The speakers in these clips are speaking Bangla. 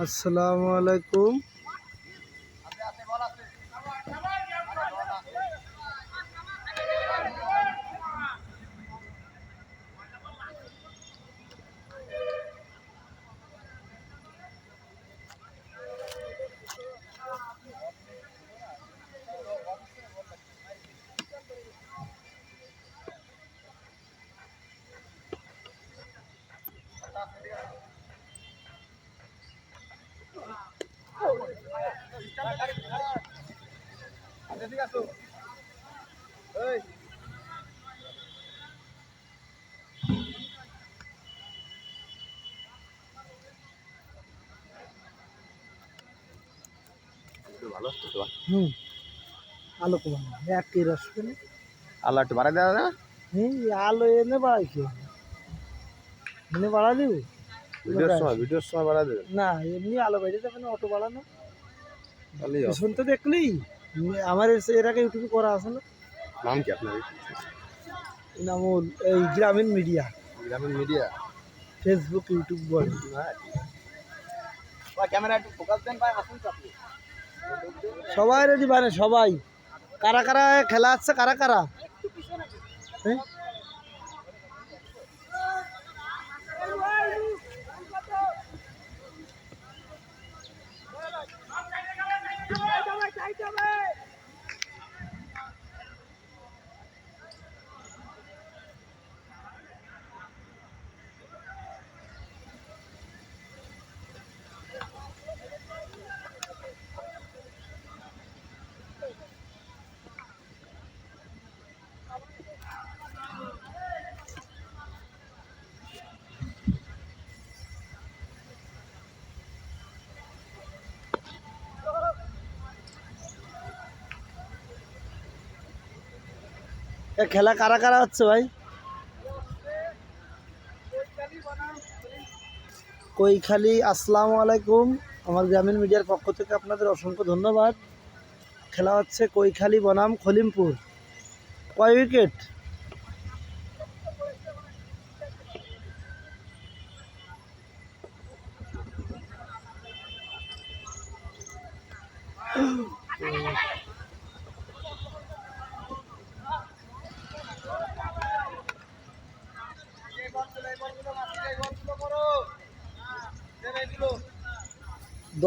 আসসালামু আলাইকুম। হুম। আলো কমানো একই রস পেলে আল্লাহ একটু বাড়াই দেওয়া না হুম আলো এনে বাড়াই কি এনে বাড়া দিব? ভিডিওর সময় ভিডিওর সময় দেবে না এমনি আলো বাইরে যাবে না অটো বাড়ানো। হবে। শুনতে দেখলি। আমার এর আগে ইউটিউবে করা আছে না? নাম কি আপনার? নামুল এই Gramin media. Gramin media? Facebook YouTube বলে। ক্যামেরা একটু ফোকাস দেন ভাই আসুন তো আপনি। সবাই রেডি মানে সবাই কারা কারা খেলা আসছে কারা কারা হ্যাঁ? এ খেলা কারা কারা হচ্ছে ভাই? কৈখালি, আসসালামু আলাইকুম। আমার গ্রামীণ মিডিয়ার পক্ষ থেকে আপনাদের অসংখ্য ধন্যবাদ। খেলা হচ্ছে কৈখালি বনাম খলিমপুর। কয় উইকেট?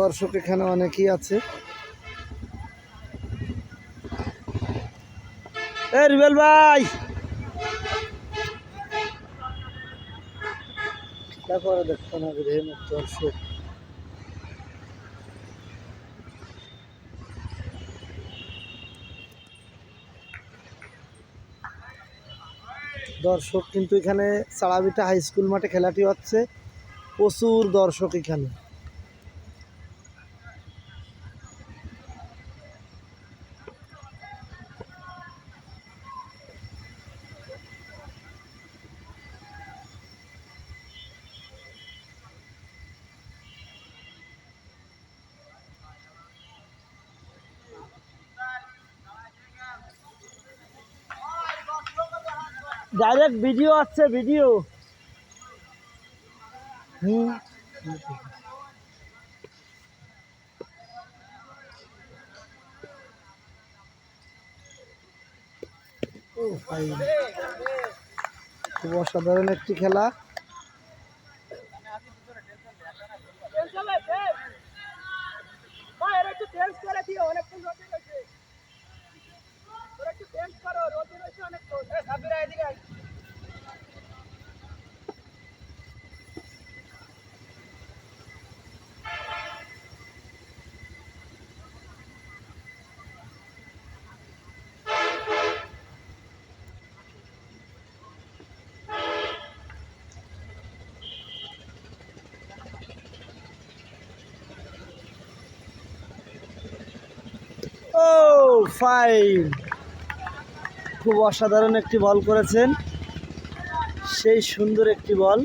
দর্শক এখানে অনেকেই আছে। ভাই! দেখো না দর্শক। দর্শক কিন্তু এখানে চাড়াবিটা হাই স্কুল মাঠে খেলাটি হচ্ছে। প্রচুর দর্শক এখানে। ডাইরেক্ট ভিডিও আসছে ভিডিও হুম। অসাধারণ একটি খেলা। ফাইন খুব অসাধারণ একটি বল করেছেন। সেই সুন্দর একটি বল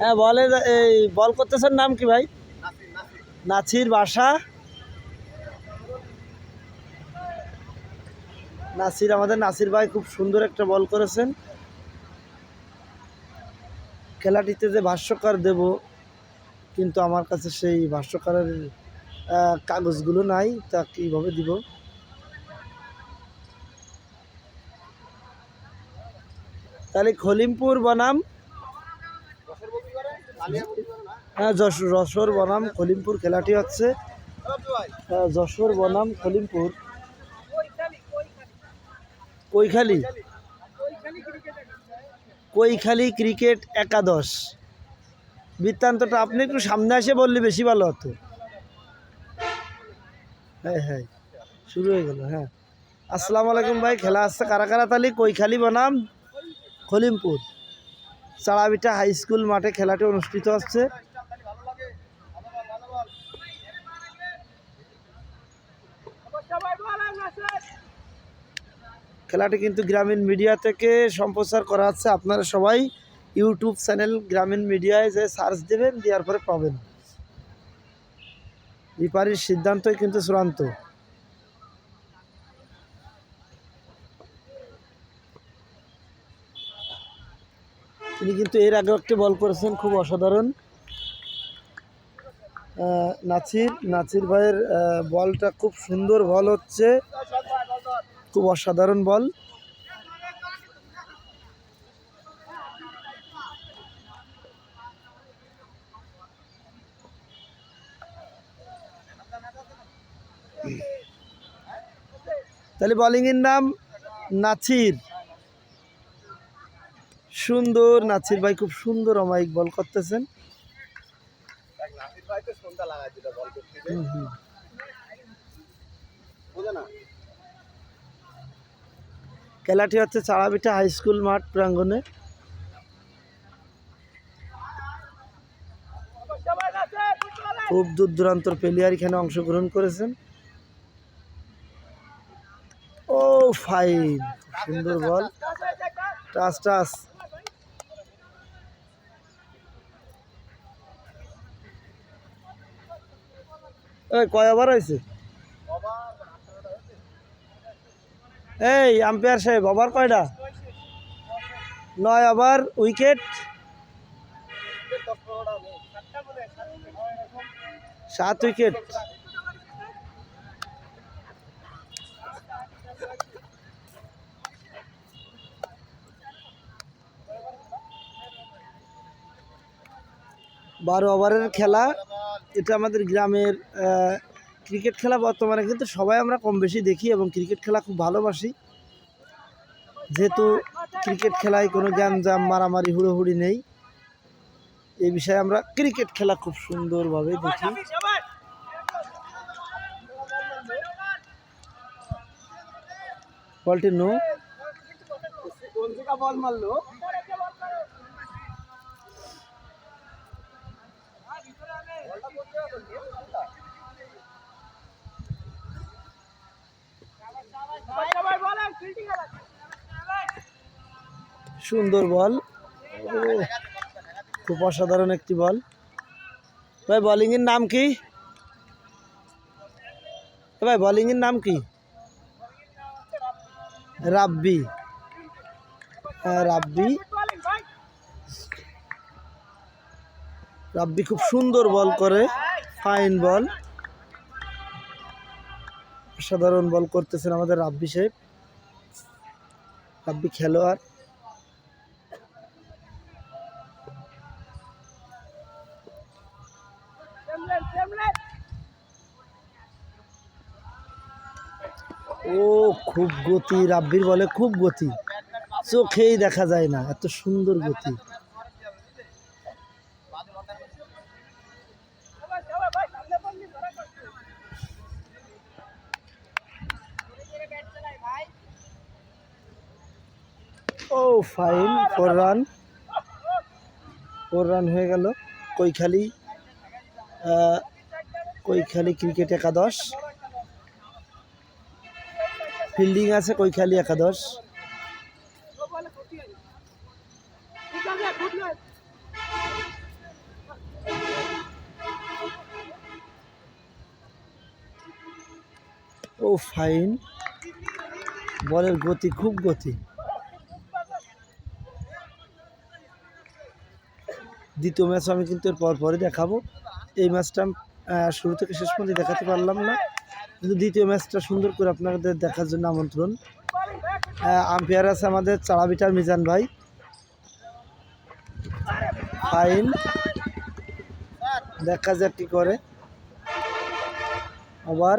হ্যাঁ বলে এই বল করতেছেন নাম কি ভাই? নাছির বাসা। নাসির, আমাদের নাসির ভাই খুব সুন্দর একটা বল করেছেন। খেলাটিতে যে ভাষ্যকার দেব, কিন্তু আমার কাছে সেই ভাষ্যকারের কাগজগুলো নাই তা কীভাবে দিব। তাহলে খলিমপুর বনাম। হ্যাঁ যশোর বনাম খলিমপুর খেলাটি হচ্ছে। আহ, যশোর বনাম খলিমপুর। কৈখালি। কৈখালি ক্রিকেট একাদশ। বৃত্তান্তটা আপনি একটু সামনে এসে বললে বেশি ভালো হতো। হ্যাঁ হ্যাঁ। শুরু হয়ে গেল হ্যাঁ। আসসালামু আলাইকুম ভাই, খেলা আসছে কারা কারা তালি কৈখালি বনাম, খলিমপুর। চাড়াবিটা হাই স্কুল মাঠে খেলাটি অনুষ্ঠিত হচ্ছে। খেলাটি কিন্তু গ্রামীণ মিডিয়া থেকে সম্প্রচার করা হচ্ছে। আপনারা সবাই ইউটিউব চ্যানেল গ্রামীণ মিডিয়ায় যে সার্চ দেবেন, দেওয়ার পরে পাবেন। রিপারির সিদ্ধান্তই কিন্তু চূড়ান্ত। তিনি কিন্তু এর আগেও একটি বল করেছেন খুব অসাধারণ। আহ, নাছির নাছির ভাইয়ের বলটা খুব সুন্দর বল হচ্ছে। খুব অসাধারণ বল। তাহলে বলিংয়ের নাম নাছির। সুন্দর নাছির ভাই, খুব সুন্দর অমায়িক বল করতেছেন। খেলাটি হচ্ছে চাড়াবিটা হাই স্কুল মাঠ প্রাঙ্গণে। খুব দূর দূরান্তর প্লেয়ার এখানে অংশগ্রহণ করেছেন ও ফাইন। সুন্দর বল। টাচ টাচ এই, কয় হয়েছে? এই, আম্পায়ার সাহেব, ওভার কয়টা? নয় ওভার, উইকেট? সাত উইকেট। বারো ওভারের খেলা। এটা আমাদের গ্রামের ক্রিকেট খেলা বর্তমানে কিন্তু সবাই আমরা কম বেশি দেখি এবং ক্রিকেট খেলা খুব ভালোবাসি। যেহেতু ক্রিকেট খেলায় কোনো গ্যাঞ্জাম, মারামারি, হুড়োহুড়ি নেই। এই বিষয়ে আমরা ক্রিকেট খেলা খুব সুন্দরভাবে দেখি। বলটি নো। বল মারলো? সুন্দর বল। খুব অসাধারণ একটি বল। ভাই বোলিংয়ের নাম কি? ভাই বোলিংয়ের নাম কি? রাব্বি। রাব্বি। রাব্বি খুব সুন্দর বল করে। Fine ball. অসাধারণ বল করতেছেন আমাদের রাব্বি সাহেব। রাব্বি খেলোয়াড়। ও, খুব গতি, রাব্বির বলে খুব গতি। চোখেই দেখা যায় না, এত সুন্দর গতি ও fine four run four run হয়ে গেল। কৈখালি কৈখালি ক্রিকেট একাদশ। ফিল্ডিং আছে কৈখালি একাদশ। ও ফাইন বলের গতি, খুব গতি। দ্বিতীয় ম্যাচ আমি কিন্তু এর পর পরই দেখাবো। এই ম্যাচটা শুরু থেকে শেষ পর্যন্ত দেখাতে পারলাম না। কিন্তু দ্বিতীয় ম্যাচটা সুন্দর করে আপনাদের দেখার জন্য আমন্ত্রণ। আম্পায়ার আছে আমাদের চাড়াবিটার মিজান ভাই। ফাইন। দেখা যাক কি করে। আবার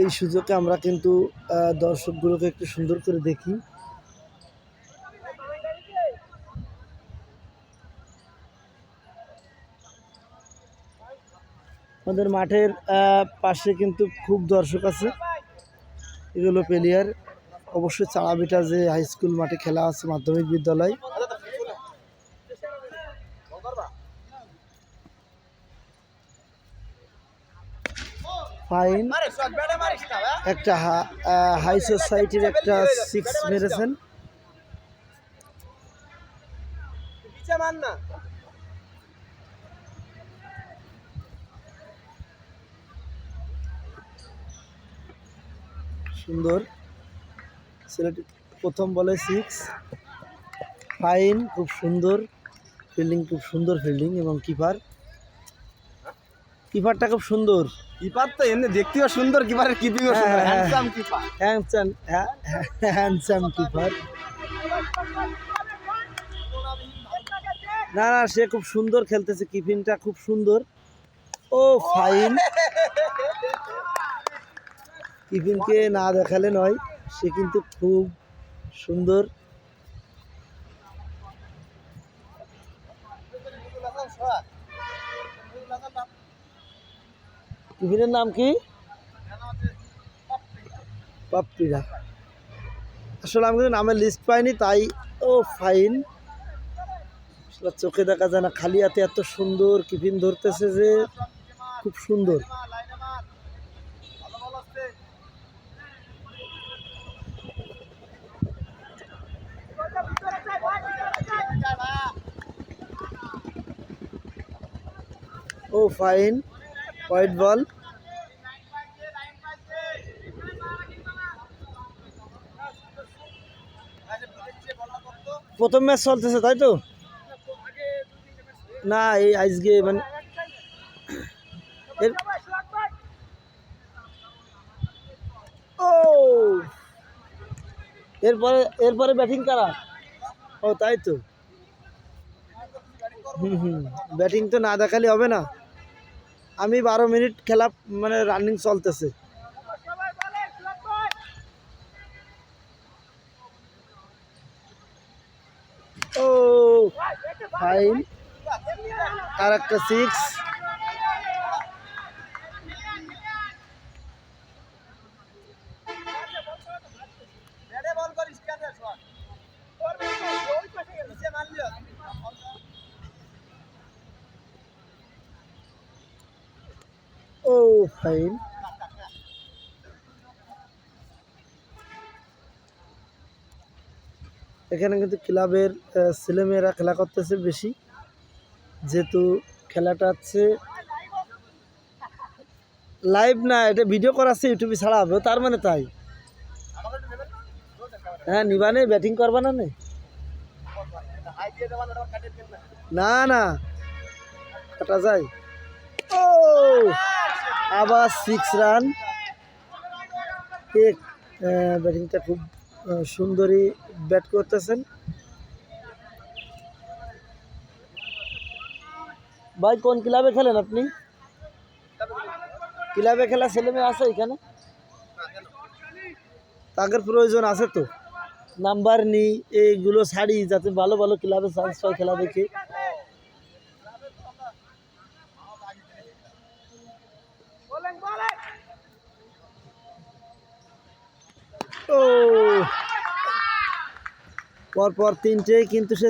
এই সুযোগে আমরা কিন্তু দর্শকগুলোকে একটু সুন্দর করে দেখি। আমাদের মাঠের পাশে কিন্তু খুব দর্শক আছে। এগুলো প্লেয়ার। অবশ্যই চাড়াবিটা যে হাই স্কুল মাঠে খেলা আছে মাধ্যমিক বিদ্যালয়। ফাইন। না একটা হাই সোসাইটির একটা সিক্স মেরেছেন। সুন্দর। ছেলেটি প্রথম বলে সিক্স ফাইন খুব সুন্দর। ফিল্ডিং খুব সুন্দর ফিল্ডিং এবং কিপার কিপারটা খুব সুন্দর। কিপার তো এমনি দেখতেও সুন্দর কিপারের কিপিংও হ্যাঁ, সুন্দর হ্যাঁ, হ্যাঁ। Handsome keeper handsome handsome keeper না না সে খুব সুন্দর খেলতেছে কিপিংটা খুব সুন্দর। ও ফাইন কিপিংকে না দেখালে নয় সে কিন্তু খুব সুন্দর। কিপিনের নাম কি? পাপ্পিরা। আসলে আমি কিন্তু নামের লিস্ট পাইনি, তাই, ও ফাইন চোখে দেখা যায় না, খালি হাতে এত সুন্দর কিপিন ধরতেছে যে খুব সুন্দর। ও ফাইন হোয়াইট বল প্রথম ম্যাচ চলতেছে, তাই তো? না, এই আজকে মানে ও! এরপরে এরপরে ব্যাটিং কারা? ও, তাই তো। হুম হুম। ব্যাটিং তো না দেখালে হবে না। আমি বারো মিনিট খেলা মানে রানিং চলতেছে। ও ফাইন আর একটা সিক্স ব্যাটে বল করিস কেন শট পিছে মারলিও ও ফাইন এখানে কিন্তু ক্লাবের ছেলেমেয়েরা খেলা করতেছে বেশি। যেহেতু খেলাটা হচ্ছে লাইভ না, এটা ভিডিও করা আছে ইউটিউবে ছাড়া হবে, তার মানে তাই। হ্যাঁ নিবানে ব্যাটিং করবা না? না না, কাটা যায়। ও! আবার সিক্স রান এক ব্যাটিংটা খুব সুন্দরী ব্যাট করতেছেন। ভাই, কোন ক্লাবে খেলেন আপনি? ক্লাবে খেলা ছেলে মেয়ে আছে এখানে? তাদের প্রয়োজন আছে তো। নাম্বার নিই, এইগুলো ছাড়ি যাতে ভালো ভালো ক্লাবে চান্স পায় খেলা দেখে। পরপর তিনটেই কিন্তু সে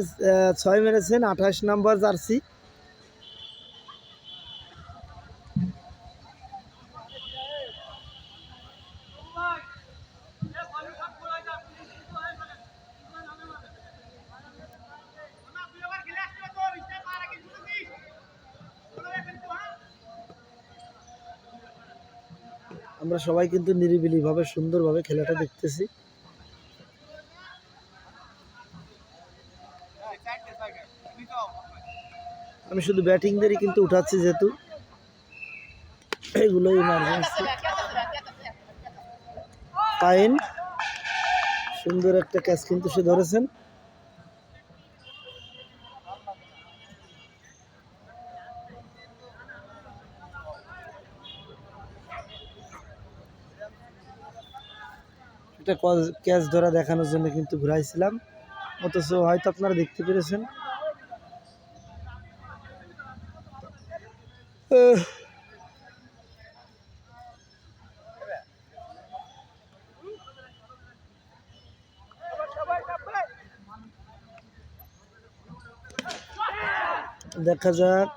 ছয় মেরেছেন, আঠাশ নম্বর জার্সি। আমরা সবাই কিন্তু নিরিবিলিভাবে সুন্দরভাবে খেলাটা দেখতেছি। আমি শুধু ব্যাটিংদেরই কিন্তু উঠাচ্ছি যেহেতু। এগুলো ইমার্জেন্সি পাইন সুন্দর একটা ক্যাচ কিন্তু সে ধরেছেন। এটা ক্যাচ ধরা দেখানোর জন্য কিন্তু ঘুরাইছিলাম। অথচ হয়তো আপনারা দেখতে পেরেছেন। দেখা যাক।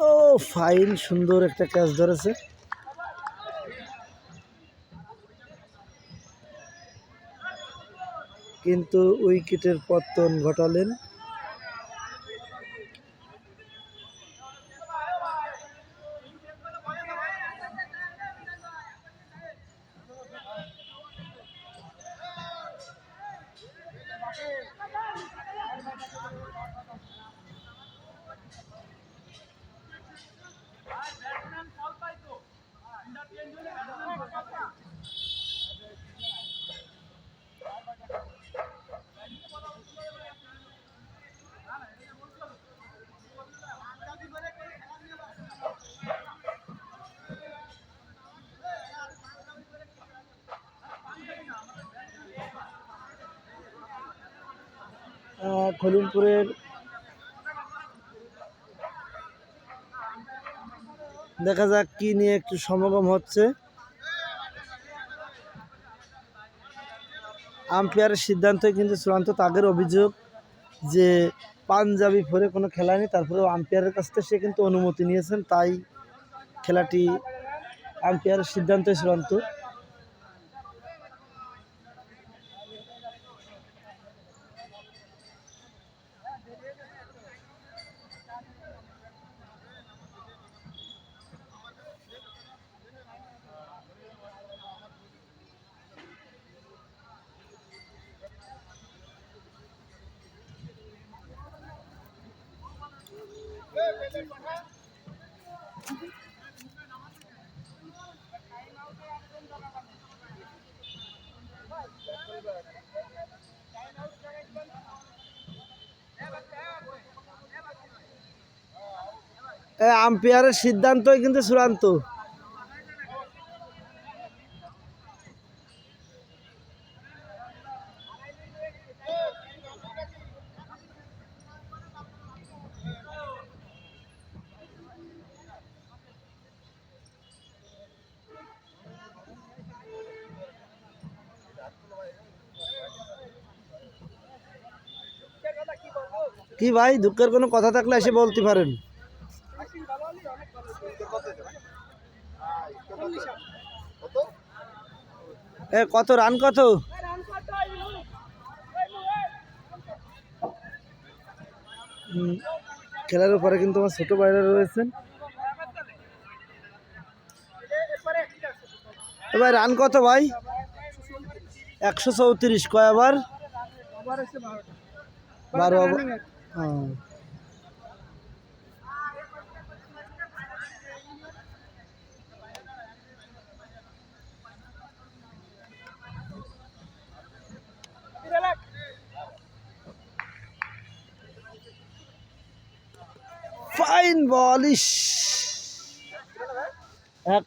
ও ফাইন সুন্দর একটা ক্যাচ ধরেছে। কিন্তু উইকেটের পতন ঘটালেন। খলিমপুরের দেখা যাক কি নিয়ে একটু সমাগম হচ্ছে। আম্পায়ারের সিদ্ধান্ত কিন্তু চূড়ান্ত তাদের অভিযোগ যে পাঞ্জাবি পরে কোনো খেলা নেই, তারপরেও আম্পায়ারের কাছ থেকে সে কিন্তু অনুমতি নিয়েছেন, তাই খেলাটি আম্পায়ারের সিদ্ধান্তই চূড়ান্ত। আম্পায়ারের সিদ্ধান্তই কিন্তু চূড়ান্ত। কি ভাই দুঃখের কোনো কথা থাকলে এসে বলতে পারেন। কত, রান কত? খেলার উপরে কিন্তু আমার ছোট বাইরে রয়েছেন। এবার রান কত ভাই? একশো চৌত্রিশ কয় আবার বারো over- হ্যাঁ।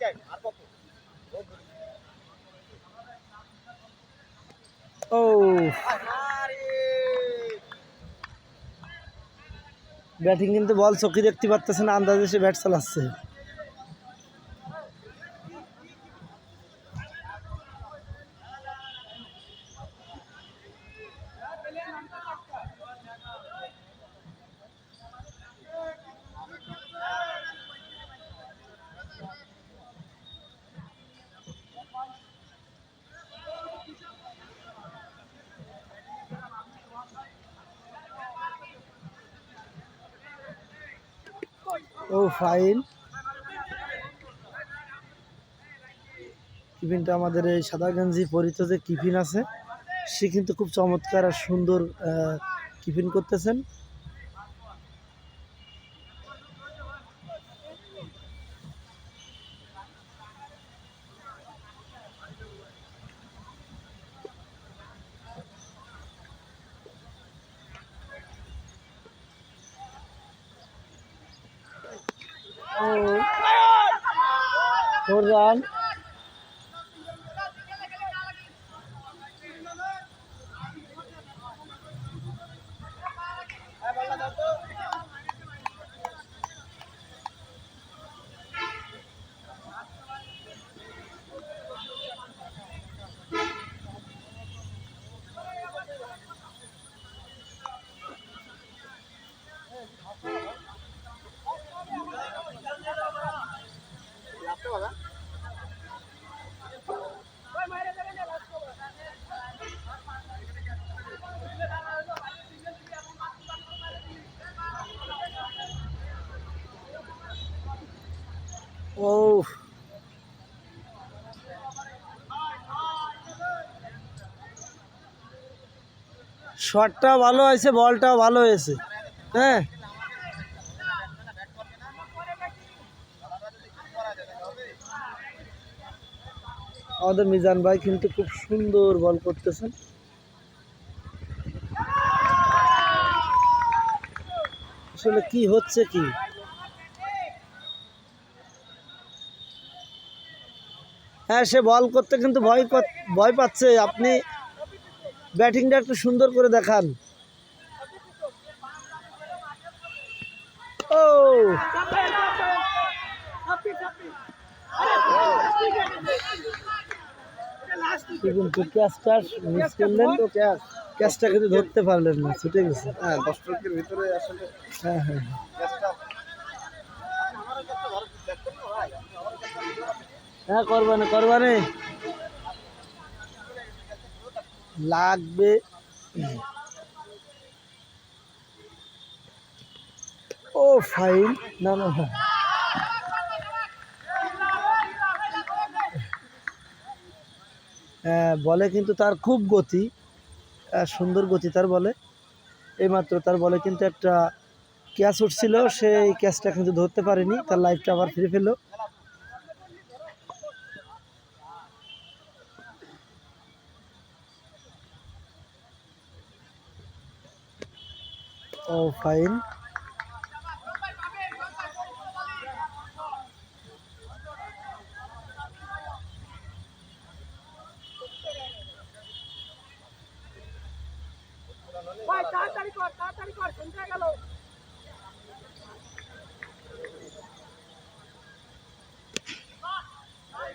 টাইম আর কত ও। ব্যাটিং কিন্তু বল চোখে দেখতে পারতেছে না, আন্দাজে সে ব্যাট চালাচ্ছে। ও কিপিনটা আমাদের এই সাদা গেঞ্জি পরিচিত যে টিফিন আছে, সে কিন্তু খুব চমৎকার আর সুন্দর কিপিন করতেছেন ও ফোর রান ও শটটা ভালো হয়েছে, বলটাও ভালো হয়েছে। হ্যাঁ? আমাদের মিজান ভাই কিন্তু খুব সুন্দর বল করতেছেন আসলে কি হচ্ছে কি? হ্যাঁ সে বল করতে কিন্তু ভয় ভয় পাচ্ছে। আপনি ব্যাটিংটা একটু সুন্দর করে দেখান। ও! সে কিন্তু ক্যাচটা মিস করলেন। তো ক্যাচ ক্যাচটা কিন্তু ধরতে পারলেন না ছুটে গেছে। হ্যাঁ দশ ট্রকের ভিতরে আসলে হ্যাঁ হ্যাঁ। হ্যাঁ করবানে করবানে। লাগবে। ও ফাইন না না। হ্যাঁ, বলে কিন্তু তার খুব গতি। সুন্দর গতি তার বলে। এইমাত্র তার বলে কিন্তু একটা ক্যাচ উঠছিল সেই ক্যাচটা কিন্তু ধরতে পারেনি। তার লাইফটা আবার ফিরে ফেলল ও ফাইন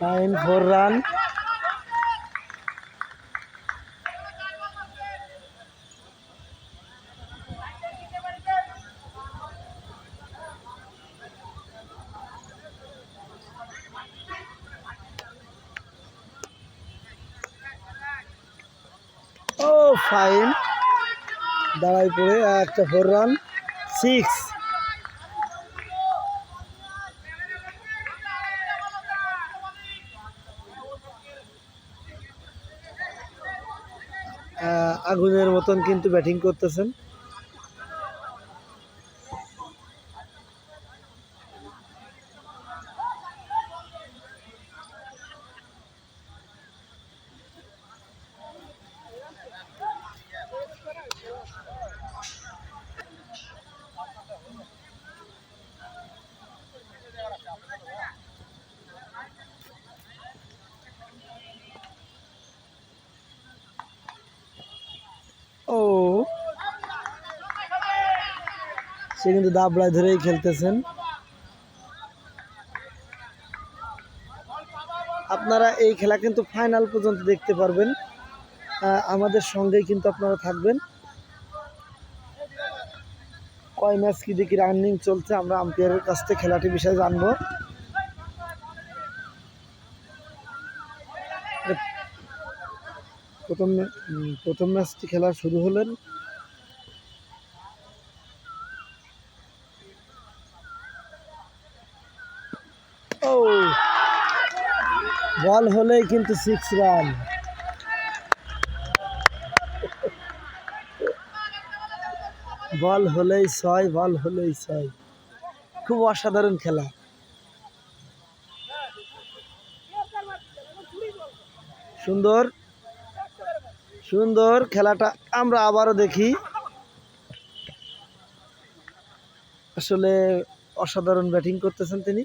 নাইন ফোর রান ও ফাইন দাঁড়াই একটা ফোর রান সিক্স আগুনের মতন কিন্তু ব্যাটিং করতেছেন ও সে কিন্তু দাবড়ায় ধরেই খেলতেছেন। আপনারা এই খেলা কিন্তু ফাইনাল পর্যন্ত দেখতে পারবেন। আমাদের সঙ্গেই কিন্তু আপনারা থাকবেন। কয় ম্যাচ কি দেখি রানিং চলছে, আমরা আম্পায়ারের কাছ থেকে খেলাটি বিষয়ে জানব। প্রথম প্রথম ম্যাচটি খেলা শুরু হলেন। বল হলেই কিন্তু সিক্স রান বল হলেই ছয়, বল হলেই ছয়। খুব অসাধারণ খেলা। সুন্দর সুন্দর খেলাটা আমরা আবারও দেখি। আসলে অসাধারণ ব্যাটিং করতেছেন তিনি।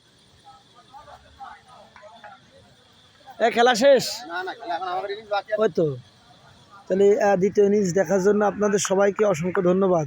এ খেলা শেষ? ওই তো। তাহলে দ্বিতীয় ইনিংস দেখার জন্য আপনাদের সবাইকে অসংখ্য ধন্যবাদ।